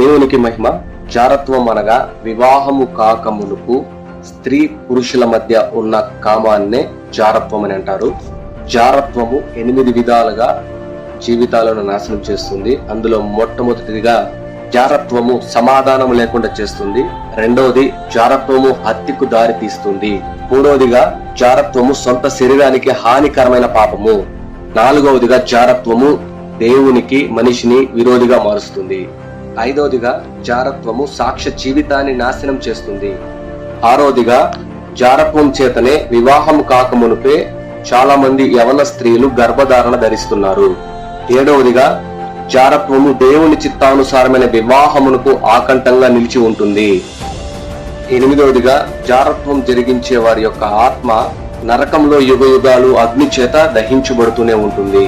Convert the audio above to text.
దేవునికి మహిమ జారత్వం అనగా వివాహము కాకమునుపు స్త్రీ పురుషుల మధ్య ఉన్న కామాన్నే జారత్వం అని అంటారు. జారత్వము ఎనిమిది విధాలుగా జీవితాలను నాశనం చేస్తుంది. అందులో మొట్టమొదటిదిగా జారత్వము సమాధానం లేకుండా చేస్తుంది. రెండవది జారత్వము హత్యకు దారి తీస్తుంది. మూడవదిగా జారత్వము సొంత శరీరానికి హానికరమైన పాపము. నాలుగవదిగా జారత్వము దేవునికి మనిషిని విరోధిగా మారుస్తుంది. ఐదవదిగా జారత్వము సాక్ష్య జీవితాన్ని నాశనం చేస్తుంది. ఆరోదిగా జారత్వం చేతనే వివాహం కాకమునుపే చాలా మంది యవన స్త్రీలు గర్భధారణ ధరిస్తున్నారు. ఏడవదిగా జారత్వము దేవుని చిత్తానుసారమైన వివాహమునకు ఆకంఠంగా నిలిచి ఉంటుంది. ఎనిమిదవదిగా జారత్వం జరిగించే వారి యొక్క ఆత్మ నరకంలో యుగ యుగాలు అగ్ని చేత దహించబడుతూనే ఉంటుంది.